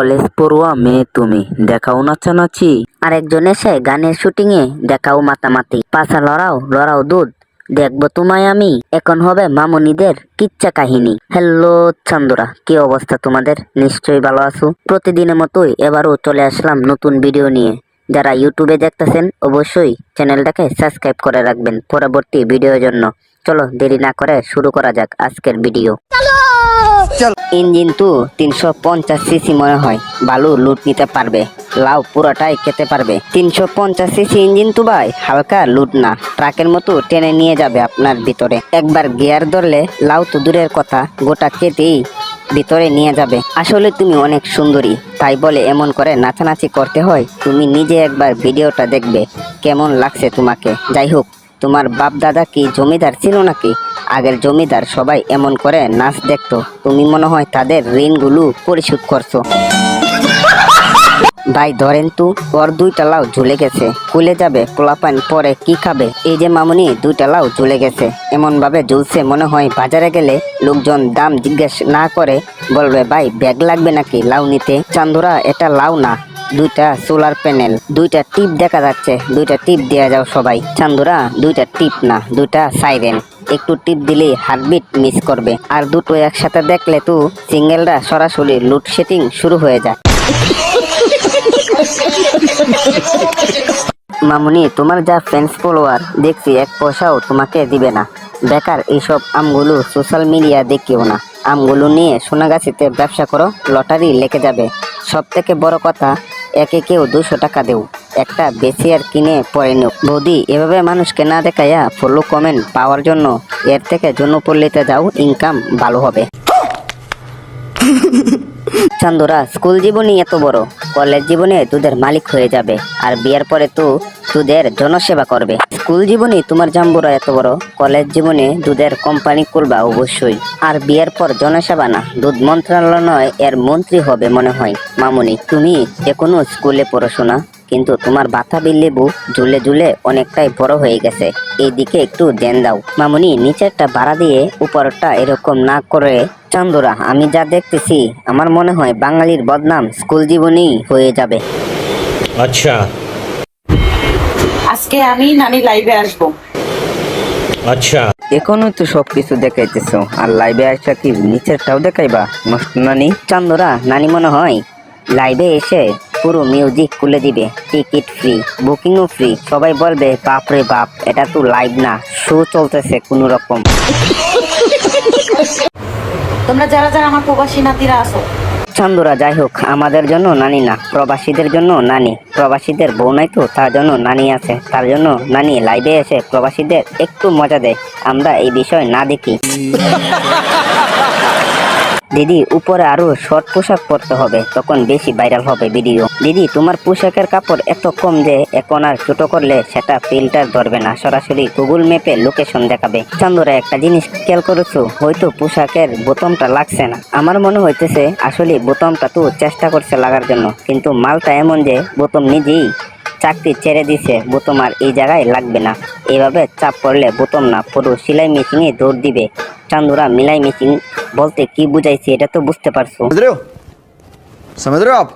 College পড়ুয়া মেয়ে তুমি, দেখাও নাচানাচি আরেকজন এসে গানের শুটিং এ দেখাও মাতামাতি, পাছা লড়াও লড়াও দুধ, দেখব তোমায় আমি। এখন হবে মামুনিদের কিচ্ছা কাহিনী। হ্যালো চান্দুরা, কি অবস্থা তোমাদের? নিশ্চয়ই ভালো আছো? প্রতিদিনের মতোই এবারও চলে আসলাম নতুন ভিডিও নিয়ে। যারা ইউটিউবে দেখতেছেন, অবশ্যই চ্যানেলটাকে সাবস্ক্রাইব করে রাখবেন পরবর্তী ভিডিওর জন্য। চলো দেরি না করে শুরু করা যাক আজকের ভিডিও। ইঞ্জিন তো তিনশো পঞ্চাশ সিসি মনে হয়। বালু লুট নিতে পারবে। লাউ পুরোটাই খেতে পারবে। তিনশো পঞ্চাশ সিসি ইঞ্জিন তো ভাই, হালকা লুট না। ট্রাকের মতো টেনে নিয়ে যাবে আপনার ভিতরে। একবার গিয়ার ধরলে লাউ তো দূরের কথা, গোটা খেতেই ভিতরে নিয়ে যাবে। আসলে তুমি অনেক সুন্দরী, তাই বলে এমন করে নাচানাচি করতে হয়। তুমি নিজে একবার ভিডিওটা দেখবে, কেমন লাগছে তোমাকে। যাই হোক। তোমার বাপ দাদা কি জমিদার ছিল নাকি? আগের জমিদার সবাই এমন করে নাচ দেখতো। তুমি মনে হয় তাদের ঋণগুলো পরিশোধ করছ। ভাই, ধরেন তো, ওর দুইটা লাউ ঝুলে গেছে। কুলে যাবে, পোলাপান পরে কি খাবে? এই যে মামুনি, দুইটা লাউ ঝুলে গেছে। এমনভাবে ঝুলছে মনে হয় বাজারে গেলে লোকজন দাম জিজ্ঞেস না করে বলবে, ভাই, ব্যাগ লাগবে নাকি লাউ নিতে? চান্দুরা, এটা লাউ না। দুইটা সোলার প্যানেল দুইটা টিপ দেখা যাচ্ছে, দুইটা টিপ দেওয়া যাও সবাই। চান্দুরা, দুইটা টিপ না, দুইটা সাইরেন একটু টিপ দিলেই হার্টবিট মিস করবে। আর দুটো একসাথে দেখলে তো সিঙ্গেলরা সরাসরি লুডশেটিং শুরু হয়ে যায়। মামুনি, তোমার যা ফ্রেন্ডস ফলোয়ার দেখছি এক পয়সাও তোমাকে দিবে না। বেকার, এইসব আমগুলো সোশ্যাল মিডিয়া দেখিও না। আমগুলো নিয়ে সোনাগাছিতে ব্যবসা করো, লটারি লেগে যাবে। সব থেকে বড় কথা একে কেউ দুশো টাকা দেও একটা বেশি আর কিনে পরে নিও বৌদি, এভাবে মানুষকে না দেখাইয়া ফলো কমেন্ট পাওয়ার জন্য এর থেকে জনপল্লীতে যাও ইনকাম ভালো হবে। চান্দুরা, স্কুল জীবনই এত বড়। কলেজ জীবনে তোদের মালিক হয়ে যাবে। আর বিয়ের পরে তো তোদের জনসেবা করবে। স্কুল জীবনে তোমার জাম্বুরা এত বড়। কলেজ জীবনে দুধের কোম্পানি করবা অবশ্যই। আর বিয়ের পর জনসেবা না, দুধ মন্ত্রণালয় এর মন্ত্রী হবে মনে হয়। মামুনি, তুমি এখনও স্কুলে পড়াশোনা কিন্তু তোমার বাতাবি লেবু ঝুলে ঝুলে অনেকটাই বড় হয়ে গেছে। এইদিকে একটু দেন দাও। মামুনি নিচেরটা বাড়া দিয়ে উপরটা এরকম না করে চন্দরা আমি যা দেখতেছি আমার মনে হয় বাঙালির বদনাম স্কুল জীবনেই হয়ে যাবে। আচ্ছা। আজকে আমি নানি লাইভে আসব। আচ্ছা। এখনও তো সবকিছু দেখাইতেছো আর লাইভে আসা কি নিচেরটাও দেখাইবা? নষ্ট নানি। চান্দরা নানি মনে হয় লাইভে এসে পুরো মিউজিক খুলে দিবে। টিকিট ফ্রি বুকিংও ফ্রি সবাই বলবে বাপ রে বাপ এটা তো লাইভ না। শো চলতেছে কোনো রকম। তোমরা যারা যারা আমার প্রবাসী নাতিরা আসো চান্দুরা যাই হোক আমাদের জন্য নানি না প্রবাসীদের জন্য নানি। প্রবাসীদের বউ নাই তো তার জন্য নানি আছে। তার জন্য নানি লাইভে এসে প্রবাসীদের একটু মজা দেয়। আমরা এই বিষয় না দেখি। দিদি, উপরে আরও শর্ট পোশাক পরতে হবে, তখন বেশি ভাইরাল হবে ভিডিও দিদি, তোমার পোশাকের কাপড় এত কম যে এখন আর ছোট করলে সেটা ফিল্টার ধরবে না, সরাসরি গুগল ম্যাপে লোকেশন দেখাবে। চান্দুরা, একটা জিনিস খেয়াল করেছ? হয়তো পোশাকের বোতামটা লাগছে না। আমার মনে হইতেছে আসলে বোতামটা তো চেষ্টা করছে লাগার জন্য, কিন্তু মালটা এমন যে বোতাম নিজেই চাকরি ছেড়ে দিছে, বোতম আর এই জায়গায় লাগবে না। এভাবে চাপ পড়লে বোতম না পুরো সেলাই মেশিনে দৌড় দিবে। চান্দুরা মিলাই মেশিন বলতে কি বুঝাইছি এটা তো বুঝতে পারছ। আপ।